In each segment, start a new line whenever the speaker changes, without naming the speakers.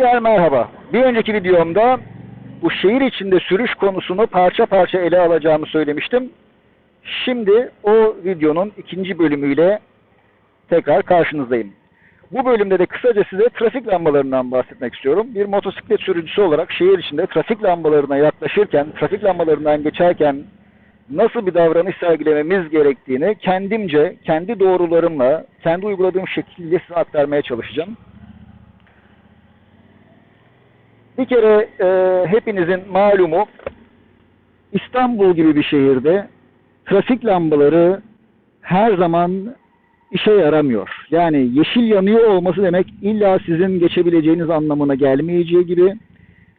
Tekrar merhaba. Bir önceki videomda bu şehir içinde sürüş konusunu parça parça ele alacağımı söylemiştim. Şimdi o videonun ikinci bölümüyle tekrar karşınızdayım. Bu bölümde de kısaca size trafik lambalarından bahsetmek istiyorum. Bir motosiklet sürücüsü olarak şehir içinde trafik lambalarına yaklaşırken, trafik lambalarından geçerken nasıl bir davranış sergilememiz gerektiğini kendimce, kendi doğrularımla, kendi uyguladığım şekilde size aktarmaya çalışacağım. Bir kere e, hepinizin malumu İstanbul gibi bir şehirde trafik lambaları her zaman işe yaramıyor. Yani yeşil yanıyor olması demek illa sizin geçebileceğiniz anlamına gelmeyeceği gibi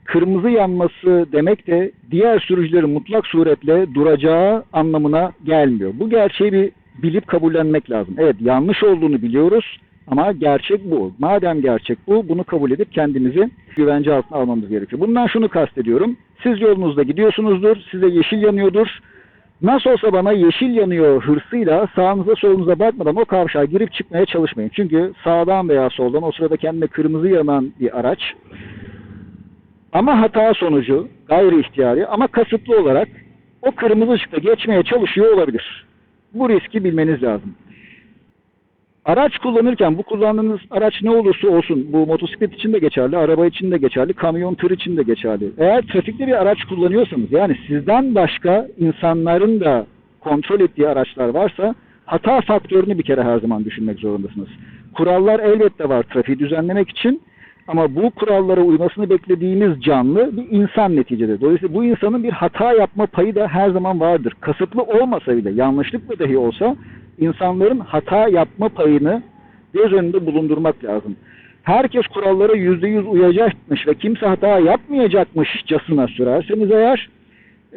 kırmızı yanması demek de diğer sürücülerin mutlak suretle duracağı anlamına gelmiyor. Bu gerçeği bir bilip kabullenmek lazım. Evet yanlış olduğunu biliyoruz ama gerçek bu. Madem gerçek bu bunu kabul edip kendimizi güvence altına almamız gerekiyor. Bundan şunu kastediyorum. Siz yolunuzda gidiyorsunuzdur, size yeşil yanıyordur. Nasıl olsa bana yeşil yanıyor hırsıyla sağınıza solunuza bakmadan o kavşağa girip çıkmaya çalışmayın. Çünkü sağdan veya soldan o sırada kendine kırmızı yanan bir araç ama hata sonucu gayri ihtiyari ama kasıtlı olarak o kırmızı ışıkta geçmeye çalışıyor olabilir. Bu riski bilmeniz lazım. Araç kullanırken bu kullandığınız araç ne olursa olsun bu motosiklet için de geçerli, araba için de geçerli, kamyon tır için de geçerli. Eğer trafikte bir araç kullanıyorsanız yani sizden başka insanların da kontrol ettiği araçlar varsa hata faktörünü bir kere her zaman düşünmek zorundasınız. Kurallar elbette var trafiği düzenlemek için ama bu kurallara uymasını beklediğimiz canlı bir insan neticede. Dolayısıyla bu insanın bir hata yapma payı da her zaman vardır. Kasıtlı olmasa bile, yanlışlıkla dahi olsa insanların hata yapma payını göz önünde bulundurmak lazım. Herkes kurallara yüzde yüz uyacakmış ve kimse hata yapmayacakmışçasına sürerseniz eğer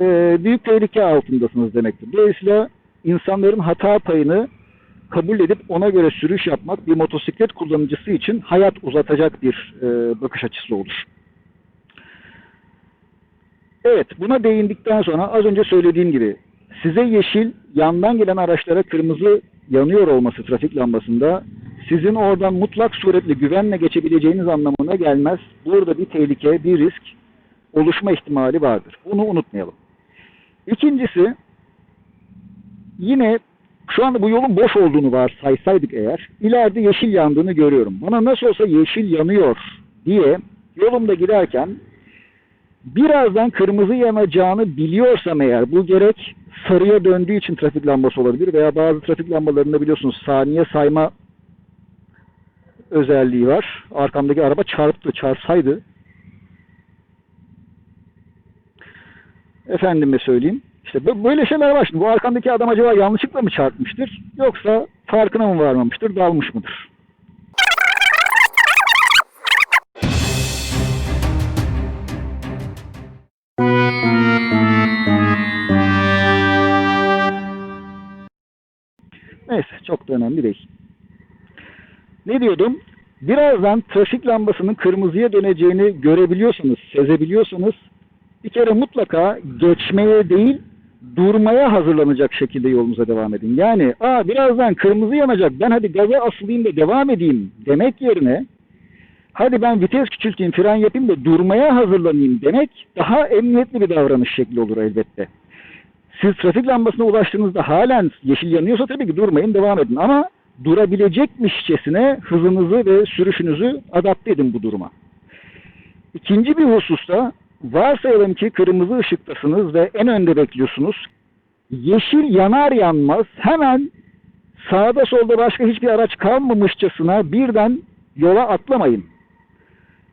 e, büyük tehlike altındasınız demektir. Dolayısıyla insanların hata payını kabul edip ona göre sürüş yapmak bir motosiklet kullanıcısı için hayat uzatacak bir e, bakış açısı olur. Evet, buna değindikten sonra az önce söylediğim gibi size yeşil, yandan gelen araçlara kırmızı yanıyor olması trafik lambasında sizin oradan mutlak suretle güvenle geçebileceğiniz anlamına gelmez. Burada bir tehlike, bir risk oluşma ihtimali vardır. Bunu unutmayalım. İkincisi, yine şu anda bu yolun boş olduğunu varsaysaydık eğer, ileride yeşil yandığını görüyorum. Bana nasıl olsa yeşil yanıyor diye yolumda giderken birazdan kırmızı yanacağını biliyorsam eğer bu gerek sarıya döndüğü için trafik lambası olabilir veya bazı trafik lambalarında biliyorsunuz saniye sayma özelliği var. Arkamdaki araba çarptı, çarpsaydı efendime söyleyeyim. İşte böyle şeyler var şimdi. Bu arkamdaki adam acaba yanlışlıkla mı çarpmıştır? Yoksa farkına mı varmamıştır, dalmış mıdır? Neyse çok da önemli değil. Ne diyordum? Birazdan trafik lambasının kırmızıya döneceğini görebiliyorsanız, sezebiliyorsanız bir kere mutlaka geçmeye değil durmaya hazırlanacak şekilde yolunuza devam edin. Yani aa birazdan kırmızı yanacak ben hadi gaza asılayım da devam edeyim demek yerine hadi ben vites küçülteyim fren yapayım da durmaya hazırlanayım demek daha emniyetli bir davranış şekli olur elbette. Siz trafik lambasına ulaştığınızda halen yeşil yanıyorsa tabii ki durmayın devam edin ama durabilecekmişçesine hızınızı ve sürüşünüzü adapte edin bu duruma. İkinci bir hususta varsayalım ki kırmızı ışıktasınız ve en önde bekliyorsunuz. Yeşil yanar yanmaz hemen sağda solda başka hiçbir araç kalmamışçasına birden yola atlamayın.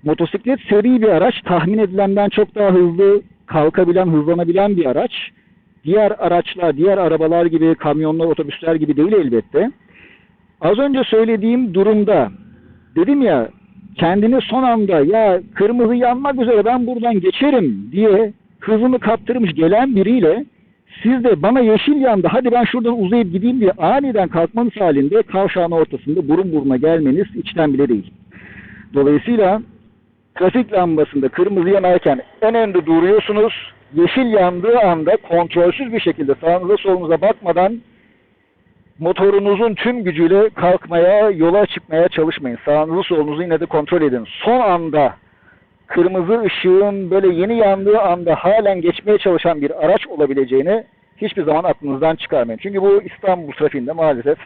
Motosiklet seri bir araç, tahmin edilenden çok daha hızlı kalkabilen, hızlanabilen bir araç. Diğer araçlar, diğer arabalar gibi, kamyonlar, otobüsler gibi değil elbette. Az önce söylediğim durumda dedim ya kendini son anda ya kırmızı yanmak üzere ben buradan geçerim diye hızını kaptırmış gelen biriyle siz de bana yeşil yandı hadi ben şuradan uzayıp gideyim diye aniden kalkmanız halinde kavşağın ortasında burun buruna gelmeniz içten bile değil. Dolayısıyla trafik lambasında kırmızı yanarken en önde duruyorsunuz. Yeşil yandığı anda kontrolsüz bir şekilde sağınıza solunuza bakmadan motorunuzun tüm gücüyle kalkmaya, yola çıkmaya çalışmayın. Sağınızı solunuzu yine de kontrol edin. Son anda kırmızı ışığın böyle yeni yandığı anda halen geçmeye çalışan bir araç olabileceğini hiçbir zaman aklınızdan çıkarmayın. Çünkü bu İstanbul trafiğinde maalesef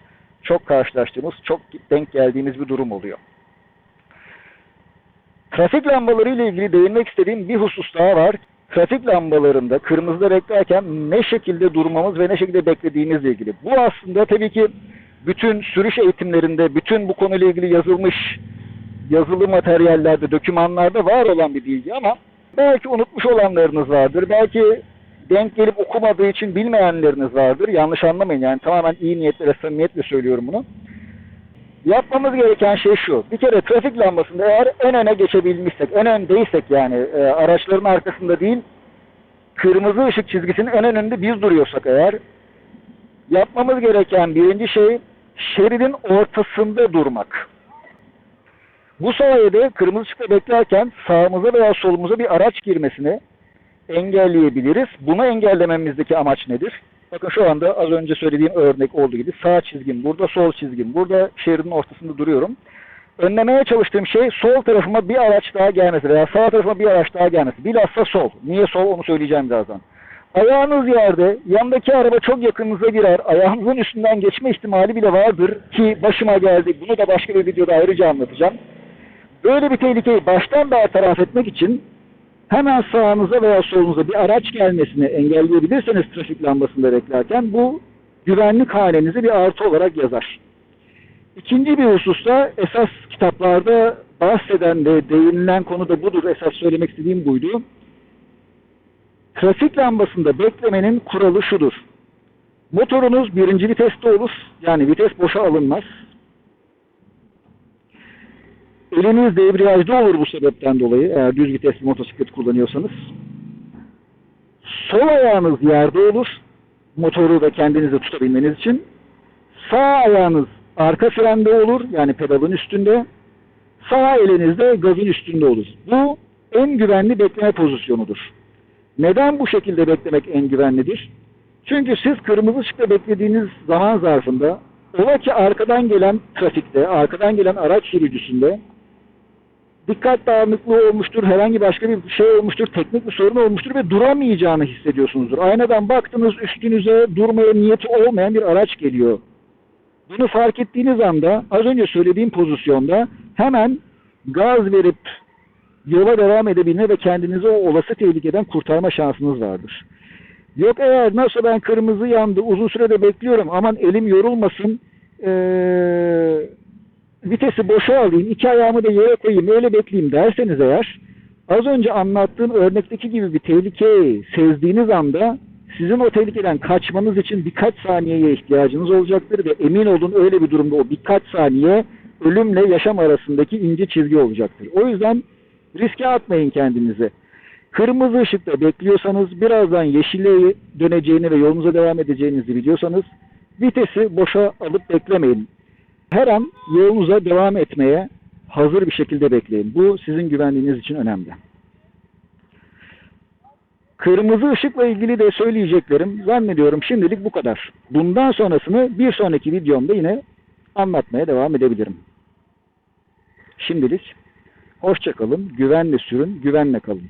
çok karşılaştığımız, çok denk geldiğimiz bir durum oluyor. Trafik lambaları ile ilgili değinmek istediğim bir husus daha var. Trafik lambalarında kırmızıda beklerken ne şekilde durmamız ve ne şekilde beklediğimizle ilgili. Bu aslında tabii ki bütün sürüş eğitimlerinde, bütün bu konuyla ilgili yazılmış yazılı materyallerde, dokümanlarda var olan bir bilgi ama belki unutmuş olanlarınız vardır. Belki denk gelip okumadığı için bilmeyenleriniz vardır. Yanlış anlamayın yani tamamen iyi niyetle ve samimiyetle söylüyorum bunu. Yapmamız gereken şey şu. Bir kere trafik lambasında eğer en öne geçebilmişsek, en öndeysek yani e, araçların arkasında değil, kırmızı ışık çizgisinin en önünde biz duruyorsak eğer, yapmamız gereken birinci şey şeridin ortasında durmak. Bu sayede kırmızı ışıkta beklerken sağımıza veya solumuza bir araç girmesini engelleyebiliriz. Bunu engellememizdeki amaç nedir? Bakın şu anda az önce söylediğim örnek olduğu gibi sağ çizgim burada, sol çizgim burada, şeridin ortasında duruyorum. Önlemeye çalıştığım şey sol tarafıma bir araç daha gelmesi veya sağ tarafıma bir araç daha gelmesi. Bilhassa sol. Niye sol onu söyleyeceğim birazdan. Ayağınız yerde, yandaki araba çok yakınınıza girer, ayağınızın üstünden geçme ihtimali bile vardır ki başıma geldi. Bunu da başka bir videoda ayrıca anlatacağım. Böyle bir tehlikeyi baştan bertaraf etmek için hemen sağınıza veya solunuza bir araç gelmesini engelleyebilirseniz trafik lambasında beklerken bu güvenlik hanenize bir artı olarak yazar. İkinci bir hususta esas kitaplarda bahseden ve değinilen konu da budur. Esas söylemek istediğim buydu. Trafik lambasında beklemenin kuralı şudur. Motorunuz birinci viteste olur. Yani vites boşa alınmaz. Eliniz debriyajda olur bu sebepten dolayı eğer düz vitesli motosiklet kullanıyorsanız. Sol ayağınız yerde olur. Motoru da kendinize tutabilmeniz için. Sağ ayağınız arka frende olur. Yani pedalın üstünde. Sağ eliniz de gazın üstünde olur. Bu en güvenli bekleme pozisyonudur. Neden bu şekilde beklemek en güvenlidir? Çünkü siz kırmızı ışıkta beklediğiniz zaman zarfında ola ki arkadan gelen trafikte, arkadan gelen araç sürücüsünde dikkat dağınıklığı olmuştur, herhangi başka bir şey olmuştur, teknik bir sorun olmuştur ve duramayacağını hissediyorsunuzdur. Aynadan baktınız üstünüze durmaya niyeti olmayan bir araç geliyor. Bunu fark ettiğiniz anda az önce söylediğim pozisyonda hemen gaz verip yola devam edebilme ve kendinizi o olası tehlikeden kurtarma şansınız vardır. Yok eğer nasıl ben kırmızı yandı uzun sürede bekliyorum aman elim yorulmasın ee, vitesi boşa alayım iki ayağımı da yere koyayım öyle bekleyeyim derseniz eğer az önce anlattığım örnekteki gibi bir tehlikeyi sezdiğiniz anda sizin o tehlikeden kaçmanız için birkaç saniyeye ihtiyacınız olacaktır ve emin olun öyle bir durumda o birkaç saniye ölümle yaşam arasındaki ince çizgi olacaktır. O yüzden riske atmayın kendinizi. Kırmızı ışıkta bekliyorsanız birazdan yeşile döneceğini ve yolunuza devam edeceğinizi biliyorsanız vitesi boşa alıp beklemeyin. Her an yolunuza devam etmeye hazır bir şekilde bekleyin. Bu sizin güvenliğiniz için önemli. Kırmızı ışıkla ilgili de söyleyeceklerim zannediyorum şimdilik bu kadar. Bundan sonrasını bir sonraki videomda yine anlatmaya devam edebilirim. Şimdilik hoşçakalın, güvenle sürün, güvenle kalın.